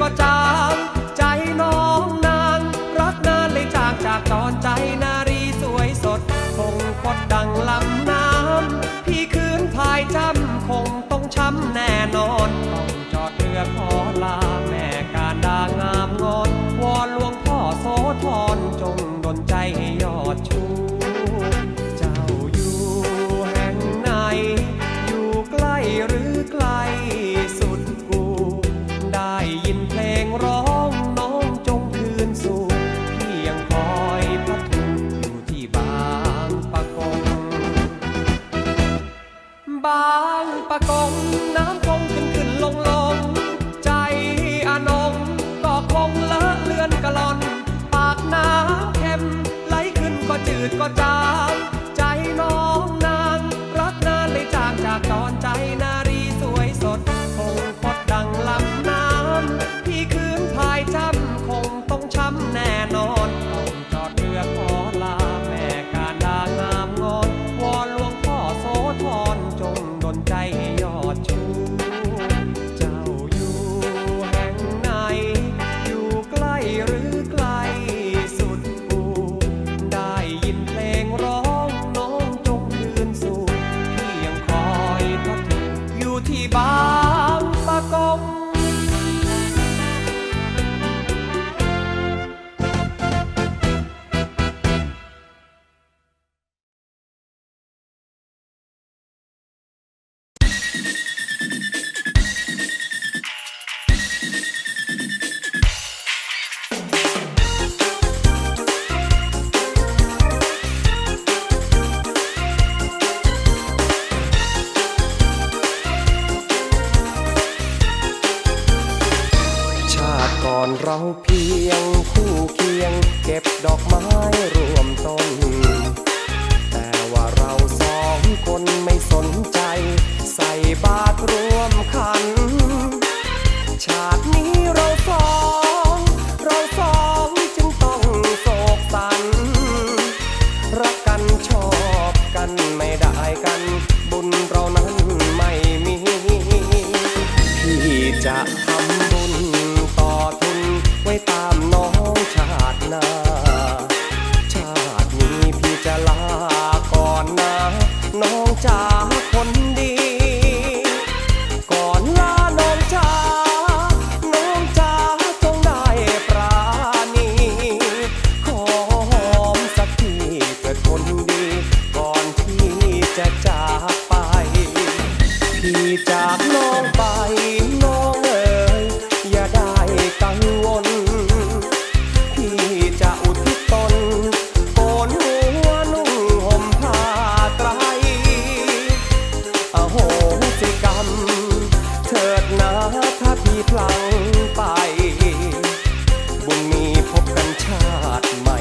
ก็จาง Con อโหสิกรรม เถิดนะถ้าพี่พลังไป บุญมีพบกันชาติใหม่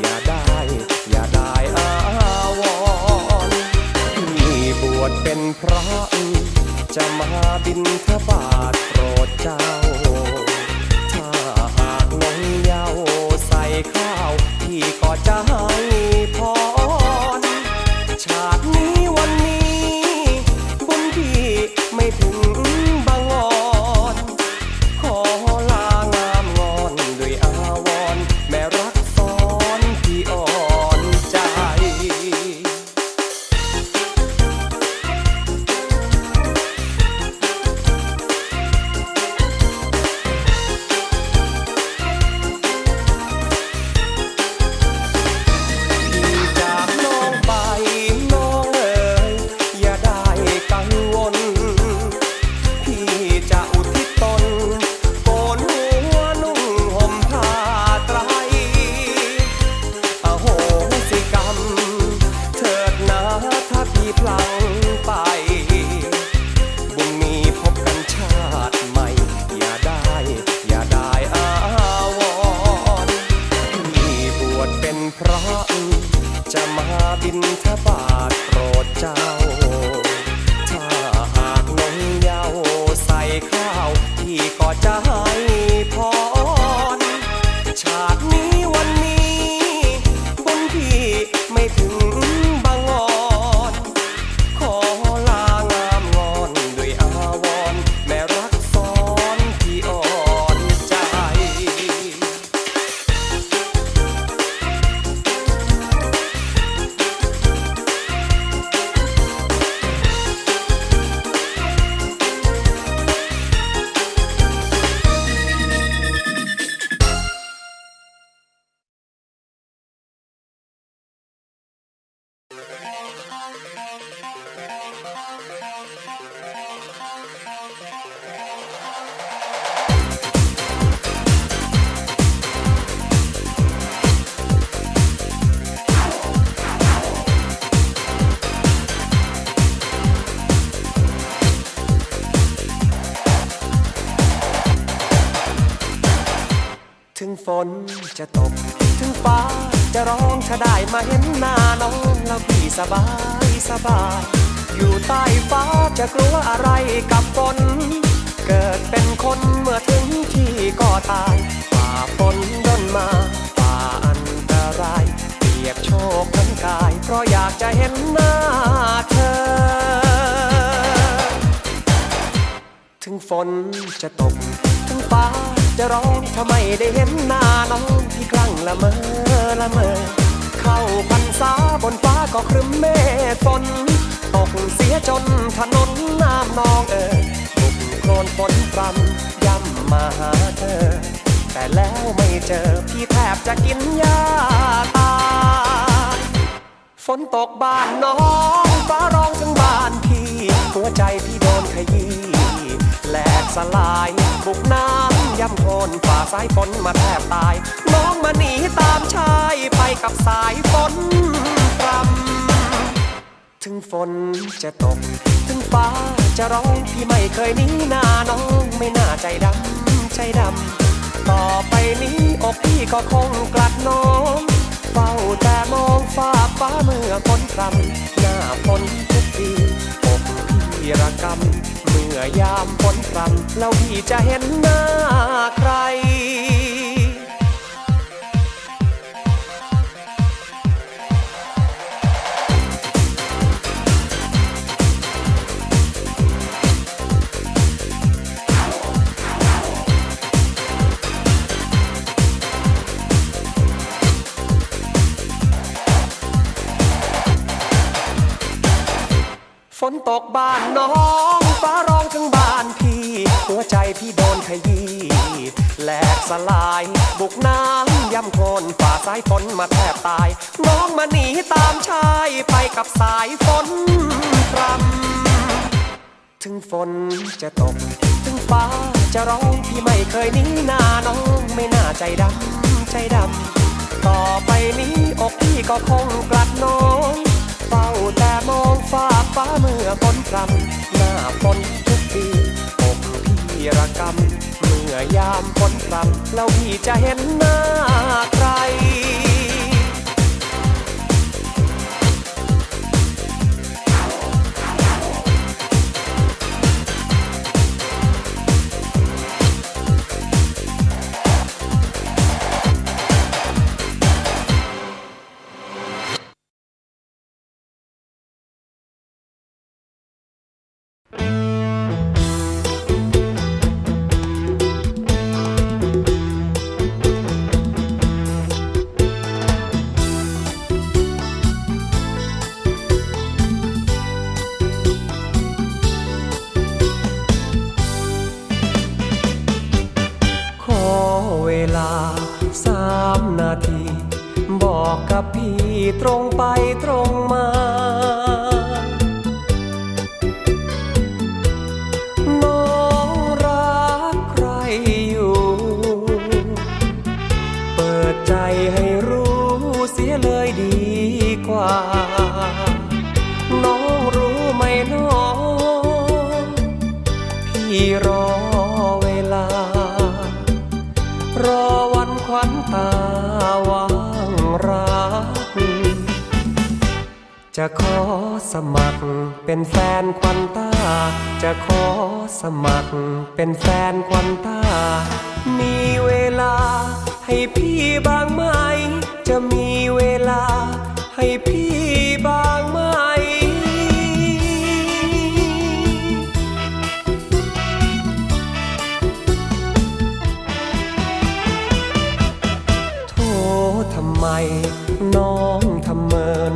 อย่าได้ อย่าได้อาวรพี่บวชเป็นพระ จะมาบินทบาทโปรดเจ้า ถ้าหากนองเยาใส่ข้าว ถึงฝนจะตก ถึงฟ้าจะร้องถ้าได้มาเห็นหน้าน้องแล้วพี่สบายสบาย อยู่ใต้ฟ้าจะกลัวอะไรกับฝน เกิดเป็นคนเมื่อถึงที่ก็ตายฝ่าฝนย่นมาฝ่าอันตรายเปียกโชกทั้งกาย เพราะอยากจะเห็นหน้าเธอ ถึงฝนจะตก ถึงฟ้า จะร้องถ้าไมได้เห็นหน้าน้องที่คลั่งละเมอละเมอ เข้าพรรษาบนฟ้าก็ครึ้มเมฆฝนตกเสียจนถนนน้ำนองเอ่ยบุกโคลนฝนพรำย่ำมาหาเธอ แต่แล้วไม่เจอพี่แทบจะกินยาตายฝนตกบ้านน้องฟ้าร้องถึงบ้านพี่หัวใจพี่ ขยี้แหลกสลาย บุกน้ำย่ำโคลนฝ่าสายฝนมาแทบตาย น้องมาหนีตามชายไปกับสายฝนพรำถึงฝนจะตก ถึงฟ้าจะร้องพี่ไม่เคยหนีหน้าน้องไม่น่าใจดำใจดำต่อไปนี้อกพี่ก็คงกลัดน้องเฝ้าแต่มองฟ้าฟ้าเมื่อฝนพรำหน้าฝนทุกที อกรรม เมื่อยามฝนพรำแล้วพี่จะเห็นหน้าใคร ฝนตกบ้านน้องฟ้าร้องถึงบ้านพี่ หัวใจพี่โดนขยี้แหลกสลาย บุกน้ำย่ำโคลนฝ่าสายฝนมาแทบตาย น้องมาหนีตามชายไปกับสายฝนพรำถึงฝนจะตก ถึงฟ้าจะร้องพี่ไม่เคยหนีหน้าน้องไม่น่าใจดำใจดำต่อไปนี้อกพี่ก็คงกลัดน้อง เฝ้าแต่มองฟ้าฟ้าเมื่อฝนพรำหน้าฝนทุกปีผมพี่ระกำเมื่อยามฝนพรำแล้วพี่จะเห็นหน้าใคร ขอสมัครเป็นแฟนควันตา จะขอสมัครเป็นแฟนควันตา มีเวลาให้พี่บางไหม จะมีเวลาให้พี่บางไหม โทษทำไมน้องทำเมิน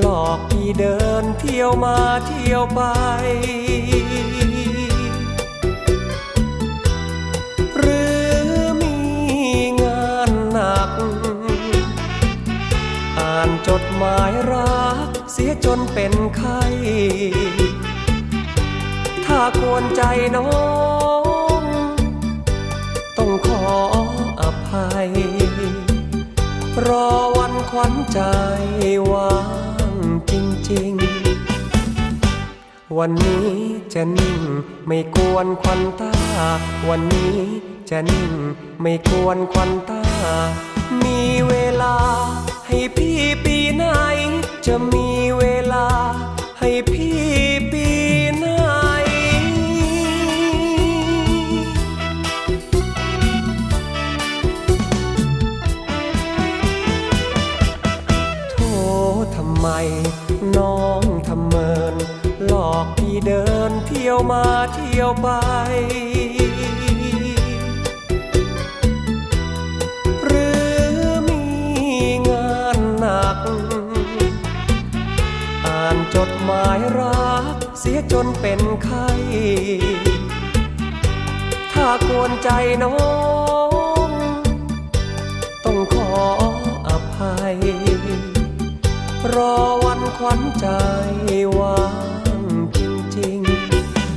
หลอกพี่เดินเที่ยวมาเที่ยวไป หรือมีงานหนัก อ่านจดหมายรักเสียจนเป็นไข้ถ้าควรใจน้อง ต้องขออภัย รอวันขวัญใจว่าง จริง วันนี้จะนิ่งไม่กวนควันตา วันนี้จะนิ่งไม่กวนควันตา มีเวลาให้พี่ปีไหน จะมีเวลาให้พี่ปี จดหมายรัก เสียจนเป็นไข้ ถ้ากวนใจน้อง ต้องขออภัย รอวันขวัญใจว่างจริง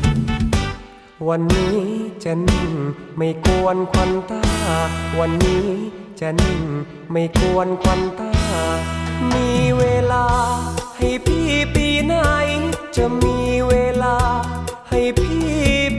ๆ วันนี้จะนิ่งไม่กวนควันตา วันนี้จะนิ่งไม่กวนควันตา มีเวลา ให้พี่ปีไหน จะมีเวลา ให้พี่